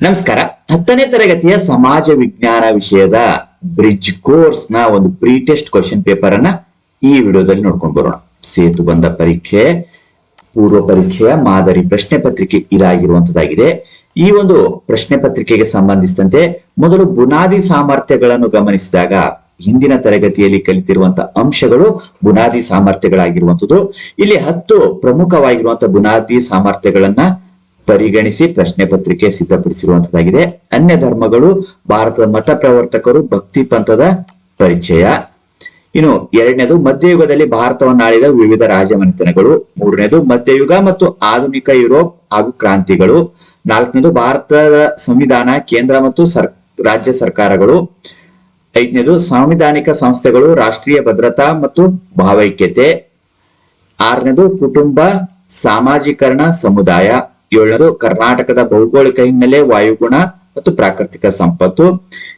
ನಮಸ್ಕಾರ. ಹತ್ತನೇ ತರಗತಿಯ ಸಮಾಜ ವಿಜ್ಞಾನ ವಿಷಯದ ಬ್ರಿಡ್ಜ್ ಕೋರ್ಸ್ನ ಒಂದು ಪ್ರೀ ಟೆಸ್ಟ್ ಕ್ವಶನ್ ಪೇಪರ್ ಅನ್ನ ಈ ವಿಡಿಯೋದಲ್ಲಿ ನೋಡ್ಕೊಂಡು ಬರೋಣ. ಸೇತು ಬಂದ ಪರೀಕ್ಷೆ, ಪೂರ್ವ ಪರೀಕ್ಷೆಯ ಮಾದರಿ ಪ್ರಶ್ನೆ ಪತ್ರಿಕೆ ಇದಾಗಿರುವಂತದ್ದಾಗಿದೆ ಈ ಒಂದು ಪ್ರಶ್ನೆ ಪತ್ರಿಕೆಗೆ ಸಂಬಂಧಿಸಿದಂತೆ ಮೊದಲು ಬುನಾದಿ ಸಾಮರ್ಥ್ಯಗಳನ್ನು ಗಮನಿಸಿದಾಗ ಹಿಂದಿನ ತರಗತಿಯಲ್ಲಿ ಕಲಿತಿರುವಂತಹ ಅಂಶಗಳು ಬುನಾದಿ ಸಾಮರ್ಥ್ಯಗಳಾಗಿರುವಂಥದ್ದು ಇಲ್ಲಿ ಹತ್ತು ಪ್ರಮುಖವಾಗಿರುವಂತಹ ಬುನಾದಿ ಸಾಮರ್ಥ್ಯಗಳನ್ನ ಪರಿಗಣಿಸಿ ಪ್ರಶ್ನೆ ಪತ್ರಿಕೆ ಸಿದ್ಧಪಡಿಸಿರುವಂತದ್ದಾಗಿದೆ. ಅನ್ಯ ಧರ್ಮಗಳು, ಭಾರತದ ಮತ ಪ್ರವರ್ತಕರು, ಭಕ್ತಿ ಪಂಥದ ಪರಿಚಯ. ಇನ್ನು ಎರಡನೇದು, ಮಧ್ಯಯುಗದಲ್ಲಿ ಭಾರತವನ್ನು ಆಳಿದ ವಿವಿಧ ರಾಜಮನೆತನಗಳು. ಮೂರನೇದು, ಮಧ್ಯಯುಗ ಮತ್ತು ಆಧುನಿಕ ಯುರೋಪ್ ಹಾಗೂ ಕ್ರಾಂತಿಗಳು. ನಾಲ್ಕನೇದು, ಭಾರತದ ಸಂವಿಧಾನ, ಕೇಂದ್ರ ಮತ್ತು ಸರ್, ರಾಜ್ಯ ಸರ್ಕಾರಗಳು. ಐದನೇದು, ಸಾಂವಿಧಾನಿಕ ಸಂಸ್ಥೆಗಳು, ರಾಷ್ಟ್ರೀಯ ಭದ್ರತಾ ಮತ್ತು ಭಾವೈಕ್ಯತೆ. ಆರನೇದು, ಕುಟುಂಬ, ಸಾಮಾಜೀಕರಣ, ಸಮುದಾಯ. ಏಳನೇದು ಕರ್ನಾಟಕದ ಭೌಗೋಳಿಕ ಹಿನ್ನೆಲೆ, ವಾಯುಗುಣ ಮತ್ತು ಪ್ರಾಕೃತಿಕ ಸಂಪತ್ತು.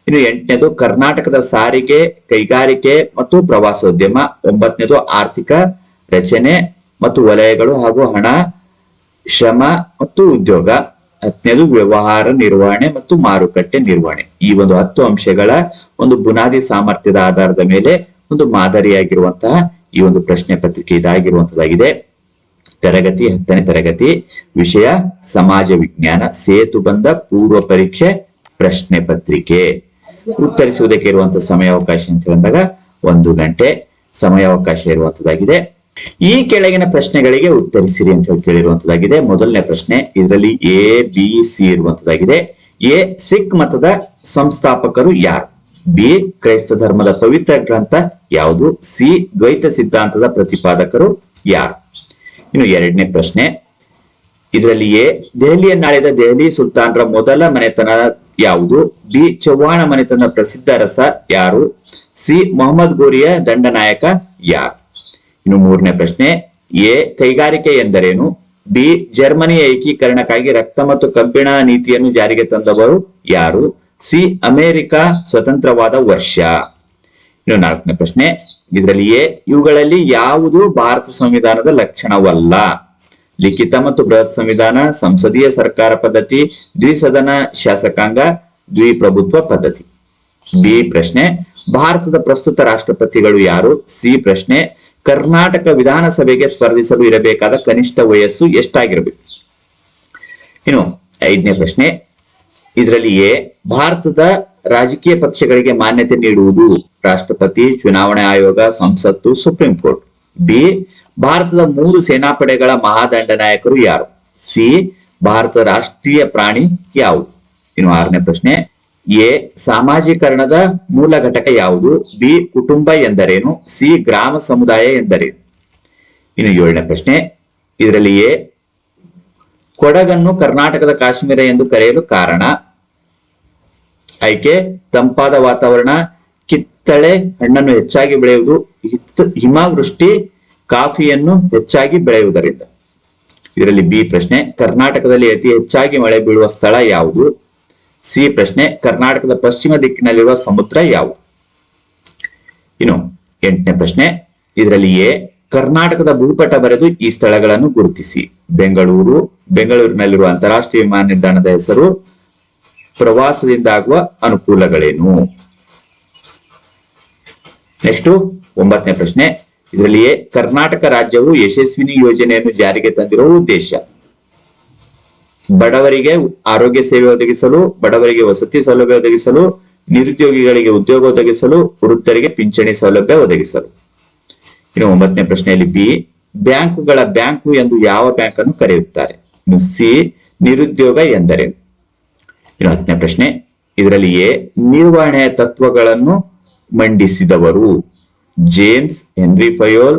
ಇನ್ನು ಎಂಟನೇದು ಕರ್ನಾಟಕದ ಸಾರಿಗೆ, ಕೈಗಾರಿಕೆ ಮತ್ತು ಪ್ರವಾಸೋದ್ಯಮ. ಒಂಬತ್ತನೇದು ಆರ್ಥಿಕ ರಚನೆ ಮತ್ತು ವಲಯಗಳು ಹಾಗೂ ಹಣ, ಶ್ರಮ ಮತ್ತು ಉದ್ಯೋಗ. ಹತ್ತನೇದು ವ್ಯವಹಾರ ನಿರ್ವಹಣೆ ಮತ್ತು ಮಾರುಕಟ್ಟೆ ನಿರ್ವಹಣೆ. ಈ ಒಂದು ಹತ್ತು ಅಂಶಗಳ ಒಂದು ಬುನಾದಿ ಸಾಮರ್ಥ್ಯದ ಆಧಾರದ ಮೇಲೆ ಒಂದು ಮಾದರಿಯಾಗಿರುವಂತಹ ಈ ಒಂದು ಪ್ರಶ್ನೆ ಪತ್ರಿಕೆ ಇದಾಗಿರುವಂತದ್ದಾಗಿದೆ. ತರಗತಿ, ಹತ್ತನೇ ತರಗತಿ ವಿಷಯ ಸಮಾಜ ವಿಜ್ಞಾನ, ಸೇತು ಬಂದ ಪೂರ್ವ ಪರೀಕ್ಷೆ, ಪ್ರಶ್ನೆ ಪತ್ರಿಕೆ. ಉತ್ತರಿಸುವುದಕ್ಕೆ ಇರುವಂತಹ ಸಮಯಾವಕಾಶ ಅಂತ ಬಂದಾಗ ಒಂದು ಗಂಟೆ ಸಮಯಾವಕಾಶ ಇರುವಂತದ್ದಾಗಿದೆ. ಈ ಕೆಳಗಿನ ಪ್ರಶ್ನೆಗಳಿಗೆ ಉತ್ತರಿಸಿರಿ ಅಂತ ಹೇಳಿ ಕೇಳಿರುವಂತದ್ದಾಗಿದೆ. ಮೊದಲನೇ ಪ್ರಶ್ನೆ, ಇದರಲ್ಲಿ ಎ ಬಿ ಸಿ ಇರುವಂತದ್ದಾಗಿದೆ. ಎ ಸಿಖ್ ಮತದ ಸಂಸ್ಥಾಪಕರು ಯಾರು? ಬಿ ಕ್ರೈಸ್ತ ಧರ್ಮದ ಪವಿತ್ರ ಗ್ರಂಥ ಯಾವುದು? ಸಿ ದ್ವೈತ ಸಿದ್ಧಾಂತದ ಪ್ರತಿಪಾದಕರು ಯಾರು? ಇನ್ನು ಎರಡನೇ ಪ್ರಶ್ನೆ. ಇದರಲ್ಲಿ ಎ ದೆಹಲಿಯನ್ನಾಳಿದ ದೆಹಲಿ ಸುಲ್ತಾನ್ರ ಮೊದಲ ಮನೆತನ ಯಾವುದು? ಬಿ. ಚೌಹಾಣ ಮನೆತನದ ಪ್ರಸಿದ್ಧ ರಸ ಯಾರು? ಸಿ. ಮೊಹಮ್ಮದ್ ಗೋರಿಯ ದಂಡನಾಯಕ ಯಾರು? ಇನ್ನು ಮೂರನೇ ಪ್ರಶ್ನೆ. ಎ. ಕೈಗಾರಿಕೆ ಎಂದರೇನು? ಬಿ. ಜರ್ಮನಿಯ ಏಕೀಕರಣಕ್ಕಾಗಿ ರಕ್ತ ಮತ್ತು ಕಬ್ಬಿಣ ನೀತಿಯನ್ನು ಜಾರಿಗೆ ತಂದವರು ಯಾರು? ಸಿ. ಅಮೆರಿಕ ಸ್ವತಂತ್ರವಾದ ವರ್ಷ. ಇನ್ನು ನಾಲ್ಕನೇ ಪ್ರಶ್ನೆ ಇದರಲ್ಲಿ ಎ ಇವುಗಳಲ್ಲಿ ಯಾವುದು ಭಾರತ ಸಂವಿಧಾನದ ಲಕ್ಷಣವಲ್ಲ? ಲಿಖಿತ ಮತ್ತು ಬೃಹತ್ ಸಂವಿಧಾನ, ಸಂಸದೀಯ ಸರ್ಕಾರ ಪದ್ಧತಿ, ದ್ವಿಸದನ ಶಾಸಕಾಂಗ, ದ್ವಿಪ್ರಭುತ್ವ ಪದ್ಧತಿ. ಬಿ ಪ್ರಶ್ನೆ, ಭಾರತದ ಪ್ರಸ್ತುತ ರಾಷ್ಟ್ರಪತಿಗಳು ಯಾರು? ಸಿ ಪ್ರಶ್ನೆ, ಕರ್ನಾಟಕ ವಿಧಾನಸಭೆಗೆ ಸ್ಪರ್ಧಿಸಲು ಇರಬೇಕಾದ ಕನಿಷ್ಠ ವಯಸ್ಸು ಎಷ್ಟಾಗಿರಬೇಕು? ಇನ್ನು ಐದನೇ ಪ್ರಶ್ನೆ ಇದರಲ್ಲಿ ಎ ಭಾರತದ ರಾಜಕೀಯ ಪಕ್ಷಗಳಿಗೆ ಮಾನ್ಯತೆ ನೀಡುವುದು ರಾಷ್ಟ್ರಪತಿ, ಚುನಾವಣಾ ಆಯೋಗ, ಸಂಸತ್ತು, ಸುಪ್ರೀಂ ಕೋರ್ಟ್. ಬಿ, ಭಾರತದ ಮೂರು ಸೇನಾಪಡೆಗಳ ಮಹಾದಂಡ ನಾಯಕರು ಯಾರು? ಸಿ, ಭಾರತದ ರಾಷ್ಟ್ರೀಯ ಪ್ರಾಣಿ ಯಾವುದು? ಇನ್ನು ಆರನೇ ಪ್ರಶ್ನೆ. ಎ, ಸಾಮಾಜೀಕರಣದ ಮೂಲ ಘಟಕ ಯಾವುದು? ಬಿ, ಕುಟುಂಬ ಎಂದರೇನು? ಸಿ, ಗ್ರಾಮ ಸಮುದಾಯ ಎಂದರೇನು? ಇನ್ನು ಏಳನೇ ಪ್ರಶ್ನೆ. ಇದರಲ್ಲಿ ಎ, ಕೊಡಗನ್ನು ಕರ್ನಾಟಕದ ಕಾಶ್ಮೀರ ಎಂದು ಕರೆಯಲು ಕಾರಣ. ಆಯ್ಕೆ, ತಂಪಾದ ವಾತಾವರಣ, ಕಿತ್ತಳೆ ಹಣ್ಣನ್ನು ಹೆಚ್ಚಾಗಿ ಬೆಳೆಯುವುದು ಹಿಮವೃಷ್ಟಿ, ಕಾಫಿಯನ್ನು ಹೆಚ್ಚಾಗಿ ಬೆಳೆಯುವುದರಿಂದ. ಇದರಲ್ಲಿ ಬಿ ಪ್ರಶ್ನೆ, ಕರ್ನಾಟಕದಲ್ಲಿ ಅತಿ ಹೆಚ್ಚಾಗಿ ಮಳೆ ಬೀಳುವ ಸ್ಥಳ ಯಾವುದು? ಸಿ ಪ್ರಶ್ನೆ, ಕರ್ನಾಟಕದ ಪಶ್ಚಿಮ ದಿಕ್ಕಿನಲ್ಲಿರುವ ಸಮುದ್ರ ಯಾವುದು? ಇನ್ನು ಎಂಟನೇ ಪ್ರಶ್ನೆ, ಇದರಲ್ಲಿ ಎ, ಕರ್ನಾಟಕದ ಭೂಪಟ ಬರೆದು ಈ ಸ್ಥಳಗಳನ್ನು ಗುರುತಿಸಿ. ಬೆಂಗಳೂರು, ಬೆಂಗಳೂರಿನಲ್ಲಿರುವ ಅಂತಾರಾಷ್ಟ್ರೀಯ ವಿಮಾನ ನಿಲ್ದಾಣದ ಹೆಸರು ಪ್ರವಾಸದಿಂದ ಆಗುವ ಅನುಕೂಲಗಳೇನು? ನೆಕ್ಸ್ಟ್ ಒಂಬತ್ತನೇ ಪ್ರಶ್ನೆ. ಇದರಲ್ಲಿಯೇ ಕರ್ನಾಟಕ ರಾಜ್ಯವು ಯಶಸ್ವಿನಿ ಯೋಜನೆಯನ್ನು ಜಾರಿಗೆ ತಂದಿರುವ ಉದ್ದೇಶ. ಬಡವರಿಗೆ ಆರೋಗ್ಯ ಸೇವೆ ಒದಗಿಸಲು, ಬಡವರಿಗೆ ವಸತಿ ಸೌಲಭ್ಯ ಒದಗಿಸಲು, ನಿರುದ್ಯೋಗಿಗಳಿಗೆ ಉದ್ಯೋಗ ಒದಗಿಸಲು, ವೃದ್ಧರಿಗೆ ಪಿಂಚಣಿ ಸೌಲಭ್ಯ ಒದಗಿಸಲು. ಇನ್ನು ಒಂಬತ್ತನೇ ಪ್ರಶ್ನೆಯಲ್ಲಿ ಬಿ. ಬ್ಯಾಂಕುಗಳ ಬ್ಯಾಂಕು ಎಂದು ಯಾವ ಬ್ಯಾಂಕ್ ಅನ್ನು ಕರೆಯುತ್ತಾರೆ ಸಿ. ನಿರುದ್ಯೋಗ ಎಂದರೇನು? ಇನ್ನು ಪ್ರಶ್ನೆ ಇದರಲ್ಲಿ ಎ ನಿರ್ವಹಣೆ ತತ್ವಗಳನ್ನು ಮಂಡಿಸಿದವರು James Henry Fayol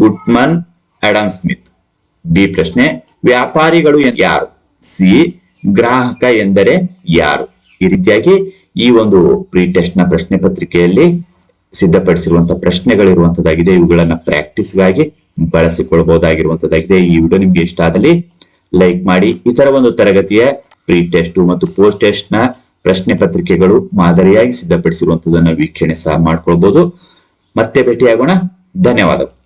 Goodman Adam Smith. B ಪ್ರಶ್ನೆ, ವ್ಯಾಪಾರಿಗಳು ಯಾರು? ಸಿ, ಗ್ರಾಹಕ ಎಂದರೆ ಯಾರು? ಈ ರೀತಿಯಾಗಿ ಈ ಒಂದು ಪ್ರೀ ಟೆಸ್ಟ್ನ ಪ್ರಶ್ನೆ ಪತ್ರಿಕೆಯಲ್ಲಿ ಸಿದ್ಧಪಡಿಸಿರುವಂತಹ ಪ್ರಶ್ನೆಗಳಿರುವಂತದ್ದಾಗಿದೆ ಇವುಗಳನ್ನ ಪ್ರಾಕ್ಟೀಸ್ಗಾಗಿ ಬಳಸಿಕೊಳ್ಬಹುದಾಗಿರುವಂತದ್ದಾಗಿದೆ ಈ ವಿಡಿಯೋ ನಿಮ್ಗೆ ಇಷ್ಟ ಆದಲ್ಲಿ ಲೈಕ್ ಮಾಡಿ. ಇತರ ಒಂದು ತರಗತಿಯ ಪ್ರೀ ಟೆಸ್ಟ್ ಮತ್ತು ಪೋಸ್ಟ್ ಟೆಸ್ಟ್ನ ಪ್ರಶ್ನೆ ಪತ್ರಿಕೆಗಳು ಮಾದರಿಯಾಗಿ ಸಿದ್ಧಪಡಿಸಿರುವಂತದನ್ನ ವೀಕ್ಷಣೆ ಸಹ ಮಾಡ್ಕೊಳ್ಬಹುದು ಮತ್ತೆ ಭೇಟಿಯಾಗೋಣ. ಧನ್ಯವಾದಗಳು.